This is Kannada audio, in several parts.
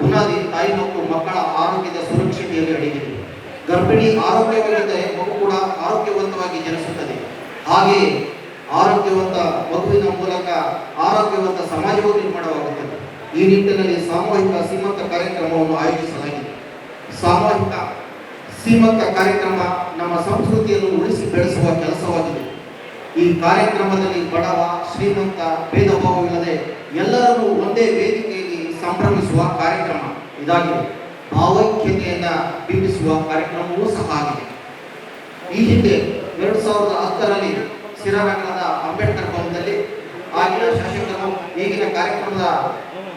ಬುನಾದಿ ತಾಯಿ ಮತ್ತು ಮಕ್ಕಳ ಆರೋಗ್ಯದ ಸುರಕ್ಷತೆಯಲ್ಲಿ ಅಡಗಿದೆ ಗರ್ಭಿಣಿ ಆರೋಗ್ಯವಾಗಿದ್ದರೆ ಮಗು ಕೂಡ ಆರೋಗ್ಯವಂತವಾಗಿ ಜನಿಸುತ್ತದೆ. ಹಾಗೆಯೇ ಆರೋಗ್ಯವಂತ ಮಗುವಿನ ಮೂಲಕ ಆರೋಗ್ಯವಂತ ಸಮಾಜವು ನಿರ್ಮಾಣವಾಗುತ್ತದೆ. ಈ ನಿಟ್ಟಿನಲ್ಲಿ ಸಾಮೂಹಿಕ ಸೀಮಂತ ಕಾರ್ಯಕ್ರಮವನ್ನು ಆಯೋಜಿಸಲಾಗಿದೆ. ಸಾಮೂಹಿಕ ಸೀಮಂತ ಕಾರ್ಯಕ್ರಮ ನಮ್ಮ ಸಂಸ್ಕೃತಿಯನ್ನು ಉಳಿಸಿ ಬೆಳೆಸುವ ಕೆಲಸವಾಗಿದೆ. ಈ ಕಾರ್ಯಕ್ರಮದಲ್ಲಿ ಬಡವ, ಶ್ರೀಮಂತ, ಭೇದ ಭಾವವಿಲ್ಲದೆ ಎಲ್ಲರನ್ನೂ ಒಂದೇ ವೇದಿಕೆಯಲ್ಲಿ ಸಂಭ್ರಮಿಸುವ ಕಾರ್ಯಕ್ರಮ ಇದಾಗಿದೆ. ಭಾವೈಕ್ಯತೆಯನ್ನು ಬಿಂಬಿಸುವ ಕಾರ್ಯಕ್ರಮವೂ ಸಹ ಆಗಿದೆ. ಈ ಹಿಂದೆ ಎರಡು ಸಾವಿರದ ಹತ್ತರಲ್ಲಿ ಸಿರಾನಗರದ ಅಂಬೇಡ್ಕರ್ ಭವನದಲ್ಲಿ ಆಗಿನ ಶಾಸಕರು ಈಗಿನ ಕಾರ್ಯಕ್ರಮದ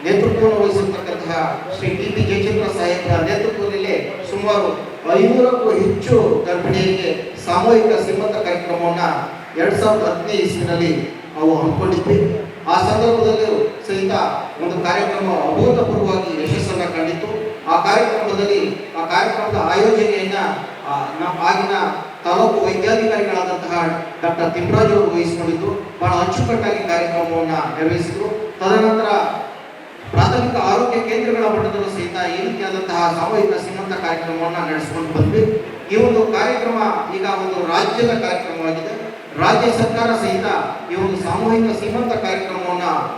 ನೇತೃತ್ವವನ್ನು ವಹಿಸಿರ್ತಕ್ಕಂತಹ ಶ್ರೀ ಟಿ ಪಿ ಜಯಚಂದ್ರ ಸಾಹೇಬರ ನೇತೃತ್ವದಲ್ಲಿ ಸುಮಾರು ಐನೂರಕ್ಕೂ ಹೆಚ್ಚು ಗರ್ಭಿಣಿಯರಿಗೆ ಸಾಮೂಹಿಕ ಶ್ರೀಮಂತ ಕಾರ್ಯಕ್ರಮವನ್ನು ಎರಡು ಸಾವಿರದ ಹದಿನೈದು ಇಸ್ವಿನಲ್ಲಿ ಅವು ಹಮ್ಮಿಕೊಂಡಿದ್ವಿ ಆ ಸಂದರ್ಭದಲ್ಲಿ ಸಹಿತ ಒಂದು ಕಾರ್ಯಕ್ರಮ ಅಭೂತಪೂರ್ವವಾಗಿ ಯಶಸ್ಸನ್ನು ಕಂಡಿತ್ತು. ಆ ಕಾರ್ಯಕ್ರಮದಲ್ಲಿ, ಆ ಕಾರ್ಯಕ್ರಮದ ಆಯೋಜನೆಯನ್ನ ಆಗಿನ ತಾಲೂಕು ವೈದ್ಯಾಧಿಕಾರಿಗಳಾದಂತಹ ಡಾಕ್ಟರ್ ತಿಮ್ಮರಾಜ್ ಅವರು ವಹಿಸಿಕೊಂಡಿದ್ದು. ಬಹಳ ಅಚ್ಚುಕಟ್ಟಾಗಿ ಕಾರ್ಯಕ್ರಮವನ್ನು ನಿರ್ವಹಿಸಿದ್ರು. ತದನಂತರ ಪ್ರಾಥಮಿಕ ಆರೋಗ್ಯ ಕೇಂದ್ರಗಳ ಮಟ್ಟದಲ್ಲೂ ಸಹಿತ ಈ ರೀತಿಯಾದಂತಹ ಸಾಮೂಹಿಕ ಸೀಮಂತ ಕಾರ್ಯಕ್ರಮವನ್ನ ನಡೆಸಿಕೊಂಡು ಬಂದ್ವಿ. ಈ ಒಂದು ಕಾರ್ಯಕ್ರಮ ಈಗ ಒಂದು ರಾಜ್ಯದ ಕಾರ್ಯಕ್ರಮವಾಗಿದೆ. ರಾಜ್ಯ ಸರ್ಕಾರ ಸಹಿತ ಈ ಒಂದು ಸಾಮೂಹಿಕ ಸೀಮಂತ ಕಾರ್ಯಕ್ರಮವನ್ನ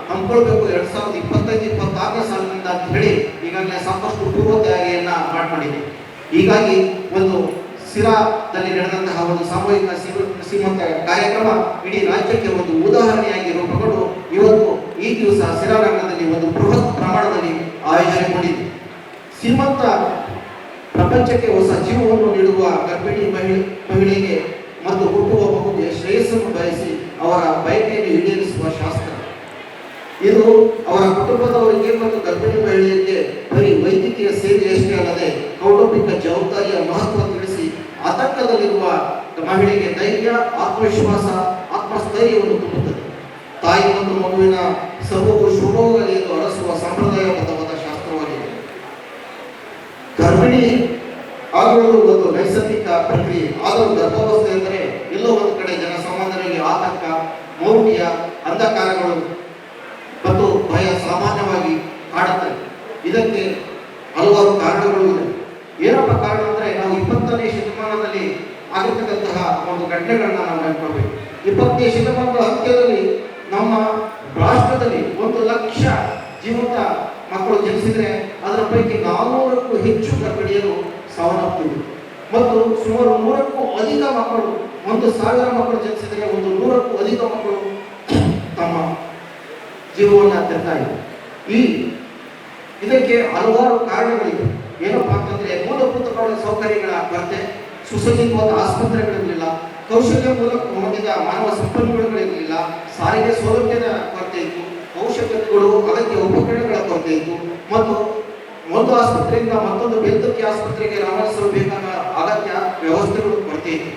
ಹಮ್ಮಿಕೊಳ್ಬೇಕು ಎರಡ್ ಸಾವಿರದ ಇಪ್ಪತ್ತೈದು ಇಪ್ಪತ್ತಾರನೇ ಸಾಲಿನಿಂದ ಅಂತ ಹೇಳಿ ಈಗಾಗಲೇ ಸಾಕಷ್ಟು ಪೂರ್ವ ತಯಾರಿಯನ್ನ ಮಾಡಿದೆ ಹೀಗಾಗಿ ಒಂದು ಸಿರಾದಲ್ಲಿ ನಡೆದಂತಹ ಒಂದು ಸಾಮೂಹಿಕ ಸೀಮ- ಸೀಮಂತ ಕಾರ್ಯಕ್ರಮ ಇಡೀ ರಾಜ್ಯಕ್ಕೆ ಒಂದು ಉದಾಹರಣೆಯಾಗಿ ರೂಪುಗೊಂಡು ಇವತ್ತು ಈ ದಿವಸ ಸಿರಾರಂಗದಲ್ಲಿ ಒಂದು ಬೃಹತ್ ಪ್ರಮಾಣದಲ್ಲಿ ಆಯೋಜನೆಗೊಂಡಿದೆ ಸೀಮಂತ ಪ್ರಪಂಚಕ್ಕೆ ಹೊಸ ಜೀವವನ್ನು ನೀಡುವ ಗರ್ಭಿಣಿ ಮಹಿಳೆ, ಮಹಿಳೆಗೆ ಮತ್ತು ಹುಟ್ಟುವ ಮಗುವಿಗೆ ಇದು ಅವರ ಕುಟುಂಬದವರಿಗೆ ಮತ್ತು ಗರ್ಭಿಣಿ ಮಹಿಳೆಯರಿಗೆ ಬರೀ ವೈದ್ಯಕೀಯ ಸೇವೆಯಷ್ಟೇ ಅಲ್ಲದೆ ಕೌಟುಂಬಿಕ ಜವಾಬ್ದಾರಿಯ ಮಹತ್ವ ತಿಳಿಸಿ ಆತಂಕದಲ್ಲಿರುವ ಮಹಿಳೆಗೆ ಧೈರ್ಯ, ಆತ್ಮವಿಶ್ವಾಸ, ಆತ್ಮಸ್ಥೈರ್ಯವನ್ನು ತುಂಬುತ್ತದೆ. ತಾಯಿ ಮತ್ತು ಮಗುವಿನ ಶುಭವಾಗಲಿ ಎಂದು ಅರಸುವ ಸಂಪ್ರದಾಯಬದ್ಧವಾದ ಶಾಸ್ತ್ರವಾಗಿದೆ. ಗರ್ಭಿಣಿ ಆಗುವುದು ಒಂದು ನೈಸರ್ಗಿಕ ಪ್ರಕ್ರಿಯೆ. ಆದರೂ ಗರ್ಭಾವಸ್ಥೆ ಎಂದರೆ ಎಲ್ಲೋ ಒಂದು ಕಡೆ ಜನಸಾಮಾನ್ಯರಿಗೆ ಆತಂಕ, ಮೌಢ್ಯ, ಅಂಧಕಾರಗಳು ಇದಕ್ಕೆ ಹಲವಾರು ಕಾರಣಗಳು ಇದೆ. ಏನಪ್ಪ ಕಾರಣ ಅಂದ್ರೆ ನಾವು ಇಪ್ಪತ್ತನೇ ಶತಮಾನದಲ್ಲಿ ಆಗಿರ್ತಕ್ಕಂತಹ ಒಂದು ಘಟನೆಗಳನ್ನ ನಾವು ನೆನ್ಕೊಳ್ಬೇಕು ಇಪ್ಪತ್ತನೇ ಶತಮಾನದ ಅಂತ್ಯದಲ್ಲಿ ನಮ್ಮ ರಾಷ್ಟ್ರದಲ್ಲಿ ಒಂದು ಲಕ್ಷ ಜೀವಂತ ಮಕ್ಕಳು ಜನಿಸಿದ್ರೆ ಅದರ ಪೈಕಿ ನಾನ್ನೂರಕ್ಕೂ ಹೆಚ್ಚು ಗರ್ಭಿಣಿಯರು ಸಾವನ್ನಪ್ಪಿದ್ರು. ಮತ್ತು ಸುಮಾರು ನೂರಕ್ಕೂ ಅಧಿಕ ಮಕ್ಕಳು, ಒಂದು ಸಾವಿರ ಮಕ್ಕಳು ಜನಿಸಿದರೆ ಒಂದು ನೂರಕ್ಕೂ ಅಧಿಕ ಮಕ್ಕಳು ತಮ್ಮ ಜೀವವನ್ನು ತೆರ್ತಾ ಇದೆ ಈ ಇದಕ್ಕೆ ಹಲವಾರು ಕಾರಣಗಳಿವೆ. ಏನಪ್ಪಾ ಅಂತಂದ್ರೆ ಮೂಲಭೂತವಾದ ಸೌಕರ್ಯಗಳ ಕೊರತೆ, ಸುಸಜ್ಜಿತವಾದ ಆಸ್ಪತ್ರೆಗಳಿರಲಿಲ್ಲ, ಕೌಶಲ್ಯ ಮೂಲಕ ಹೊಂದಿದ ಮಾನವ ಸಂಪನ್ಮೂಲಗಳಿರಲಿಲ್ಲ, ಸಾರಿಗೆ ಸೌಲಭ್ಯದ ಕೊರತೆ ಇತ್ತು, ಔಷಧಗಳು, ಅಗತ್ಯ ಉಪಕರಣಗಳ ಕೊರತೆ ಇತ್ತು, ಮತ್ತು ಒಂದು ಆಸ್ಪತ್ರೆಯಿಂದ ಮತ್ತೊಂದು ಬೇಲ್ದಕ್ಕಿ ಆಸ್ಪತ್ರೆಗೆ ರವಾನಿಸಲು ಬೇಕಾದ ಅಗತ್ಯ ವ್ಯವಸ್ಥೆಗಳು ಕೊರತೆ ಇತ್ತು.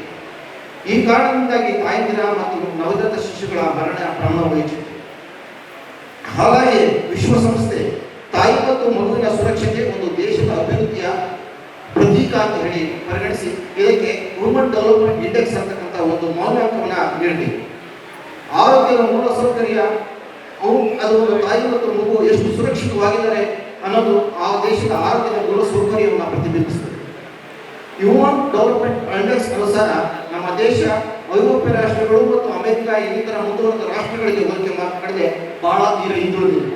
ಈ ಕಾರಣದಿಂದಾಗಿ ತಾಯಂದಿರ ಮತ್ತು ನವಜಾತ ಶಿಶುಗಳ ಮರಣ ಪ್ರಮಾಣ ಹೆಚ್ಚಿತ್ತು. ಹಾಗಾಗಿ ವಿಶ್ವಸಂಸ್ಥೆ ತಾಯಿ ಮತ್ತು ಮಗುವಿನ ಸುರಕ್ಷತೆ ಒಂದು ದೇಶದ ಅಭಿವೃದ್ಧಿಯ ಪ್ರತೀಕ ಅಂತ ಹೇಳಿ ಪರಿಗಣಿಸಿ. ಇದಕ್ಕೆ ಹ್ಯೂಮನ್ ಡೆವಲಪ್ಮೆಂಟ್ ಇಂಡೆಕ್ಸ್ ಅಂತಕ್ಕಂಥ ಒಂದು ಮೌಲ್ಯಾಂಕನ ನೀಡಿದೆ ಆರೋಗ್ಯದ ಮೂಲ ಸೌಕರ್ಯ, ಅವು, ಅದು ತಾಯಿ ಮತ್ತು ಮಗು ಎಷ್ಟು ಸುರಕ್ಷಿತವಾಗಿದ್ದಾರೆ ಅನ್ನೋದು ಆ ದೇಶದ ಆರೋಗ್ಯದ ಮೂಲ ಸೌಕರ್ಯವನ್ನು ಪ್ರತಿಬಿಂಬಿಸುತ್ತದೆ ಹ್ಯೂಮನ್ ಡೆವಲಪ್ಮೆಂಟ್ ಇಂಡೆಕ್ಸ್ ಅನುಸಾರ ನಮ್ಮ ದೇಶ, ಐರೋಪ್ಯ ರಾಷ್ಟ್ರಗಳು ಮತ್ತು ಅಮೆರಿಕ ಇನ್ನಿತರ ಮುಂದುವರೆದ ರಾಷ್ಟ್ರಗಳಿಗೆ ಹೋಲಿಕೆ ಮಾಡಿದ್ರೆ ಬಹಳ ತೀರ ಹಿಂದುಳಿದಿದೆ.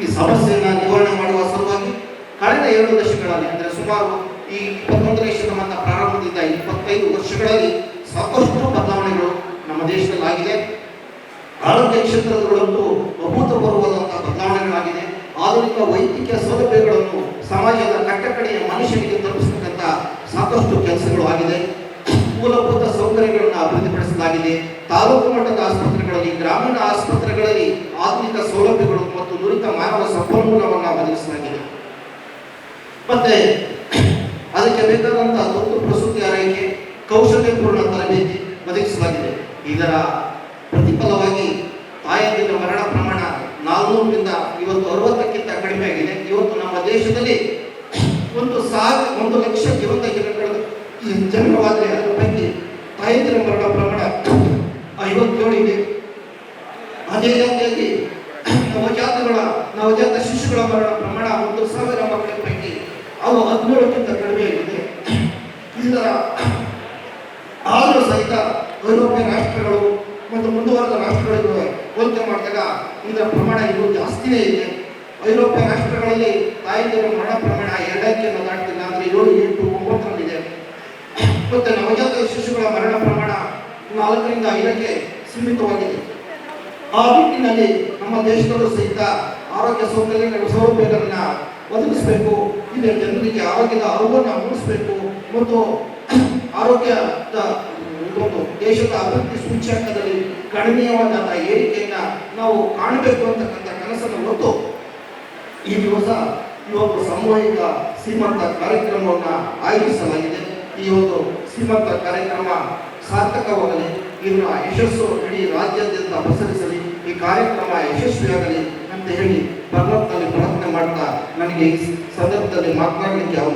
ಈ ಸಮಸ್ಯೆಯನ್ನು ನಿವಾರಣೆ ಮಾಡುವ ಸಲುವಾಗಿ ಕಳೆದ ಎರಡು ದಶಕಗಳಲ್ಲಿ ಅಂದರೆ ಸುಮಾರು ಈ ಇಪ್ಪತ್ತೊಂದನೇ ಶತಮಾನ ಪ್ರಾರಂಭದಿಂದ ಇಪ್ಪತ್ತೈದು ವರ್ಷಗಳಲ್ಲಿ ಸಾಕಷ್ಟು ಬದಲಾವಣೆಗಳು ನಮ್ಮ ದೇಶದಲ್ಲಿ ಆಗಿದೆ ಆರೋಗ್ಯ ಕ್ಷೇತ್ರಗಳಂತೂ ಅಭೂತಪೂರ್ವವಾದಂತಹ ಬದಲಾವಣೆಗಳಾಗಿದೆ. ಆಧುನಿಕ ವೈದ್ಯಕೀಯ ಸೌಲಭ್ಯಗಳನ್ನು ಸಮಾಜದ ಕಟ್ಟಕಡೆಯ ಮನುಷ್ಯನಿಗೆ ತಲುಪಿಸತಕ್ಕಂಥ ಸಾಕಷ್ಟು ಕೆಲಸಗಳು ಆಗಿದೆ. ಮೂಲಭೂತ ಸೌಕರ್ಯಗಳನ್ನು ಅಭಿವೃದ್ಧಿಪಡಿಸಲಾಗಿದೆ. ತಾಲೂಕು ಮಟ್ಟದ ಆಸ್ಪತ್ರೆಗಳಲ್ಲಿ, ಗ್ರಾಮೀಣ ಆಸ್ಪತ್ರೆಗಳಲ್ಲಿ ಆಧುನಿಕ ಸೌಲಭ್ಯಗಳು ನುರಿತ ಮಾನವ ಸಂಪನ್ಮೂಲವನ್ನು ಒದಗಿಸಲಾಗಿದೆ. ಮತ್ತೆ, ಅದಕ್ಕೆ ಬೇಕಾದಂತಹ ತುರ್ತು ಪ್ರಸೂತಿ ಆರೈಕೆ ಕೌಶಲ್ಯಪೂರ್ಣ ತರಬೇತಿ ಒದಗಿಸಲಾಗಿದೆ. ಇದರ ಪ್ರತಿಫಲವಾಗಿ ತಾಯಂದಿರ ಮರಣ ಪ್ರಮಾಣ ನಾಲ್ನೂರರಿಂದ ಇವತ್ತು ಅರವತ್ತಕ್ಕಿಂತ ಕಡಿಮೆ ಆಗಿದೆ. ಇವತ್ತು ನಮ್ಮ ದೇಶದಲ್ಲಿ ಒಂದು ಸಾವಿರ, ಒಂದು ಲಕ್ಷ ಜೀವಂತ ಜನಗಳು ಜನನವಾದರೆ ಅದರ ಪೈಕಿ ತಾಯಂದಿರ ಮರಣ ಪ್ರಮಾಣ ಐವತ್ತೇಳು ಇದೆ. ಅದೇ ರೀತಿಯಾಗಿ ನವಜಾತಗಳ ನವಜಾತ ಶಿಶುಗಳ ಮರಣ ಪ್ರಮಾಣ ಒಂದು ಹದಿಮೂರಕ್ಕಿಂತ ಕಡಿಮೆ ಇದೆ ಇದರ ಆದರೂ ಸಹಿತ ಯುರೋಪಿಯನ್ ರಾಷ್ಟ್ರಗಳು ಮತ್ತು ಮುಂದುವರೆದ ರಾಷ್ಟ್ರಗಳಿಗೂ ಹೋಲಿಕೆ ಮಾಡಿದಾಗ ಇದರ ಪ್ರಮಾಣ ಇನ್ನೂ ಜಾಸ್ತಿನೇ ಇದೆ. ಐರೋಪ್ಯ ರಾಷ್ಟ್ರಗಳಲ್ಲಿ ತಾಯಿಯರ ಮರಣ ಪ್ರಮಾಣ ಎರಡಕ್ಕೆ ದಾಟ್ತಿಲ್ಲ ಅಂದರೆ ಏಳು, ಎಂಟು, ಒಂಬತ್ತರಲ್ಲಿದೆ. ಮತ್ತು ನವಜಾತ ಶಿಶುಗಳ ಮರಣ ಪ್ರಮಾಣ ನಾಲ್ಕರಿಂದ ಐದಕ್ಕೆ ಸೀಮಿತವಾಗಿದೆ. ಆ ನಿಟ್ಟಿನಲ್ಲಿ ನಮ್ಮ ದೇಶದಲ್ಲೂ ಸಹಿತ ಆರೋಗ್ಯ ಸೌಕರ್ಯ ಸೌಲಭ್ಯಗಳನ್ನ ಒದಗಿಸಬೇಕು. ಇದರ ಜನರಿಗೆ ಆರೋಗ್ಯದ ಅರಿವನ್ನು ಮೂಡಿಸಬೇಕು ಮತ್ತು ಆರೋಗ್ಯದ ಒಂದು ದೇಶದ ಅಭಿವೃದ್ಧಿ ಸೂಚ್ಯಾಂಕದಲ್ಲಿ ಗಣನೀಯವಾದಂಥ ಏರಿಕೆಯನ್ನ ನಾವು ಕಾಣಬೇಕು ಅಂತಕ್ಕಂಥ ಕನಸನ್ನು ಹೊತ್ತು ಈ ದಿವಸ ಈ ಒಂದು ಸಾಮೂಹಿಕ ಸೀಮಂತ ಕಾರ್ಯಕ್ರಮವನ್ನು ಆಯೋಜಿಸಲಾಗಿದೆ. ಈ ಒಂದು ಸೀಮಂತ ಕಾರ್ಯಕ್ರಮ ಸಾರ್ಥಕವಾಗಲಿ ಇದರ ಯಶಸ್ಸು ಇಡೀ ರಾಜ್ಯಾದ್ಯಂತ ಪಸರಿಸಲಿ, ಈ ಕಾರ್ಯಕ್ರಮ ಯಶಸ್ವಿಯಾಗಲಿ ಅಂತ ಹೇಳಿ ಭಗವಂತನಲ್ಲಿ ಪ್ರಾರ್ಥನೆ ಮಾಡ್ತಾ ನನಗೆ ಈ ಸಂದರ್ಭದಲ್ಲಿ ಮಾತನಾಡಲಿಕ್ಕೆ ಅವಕಾಶ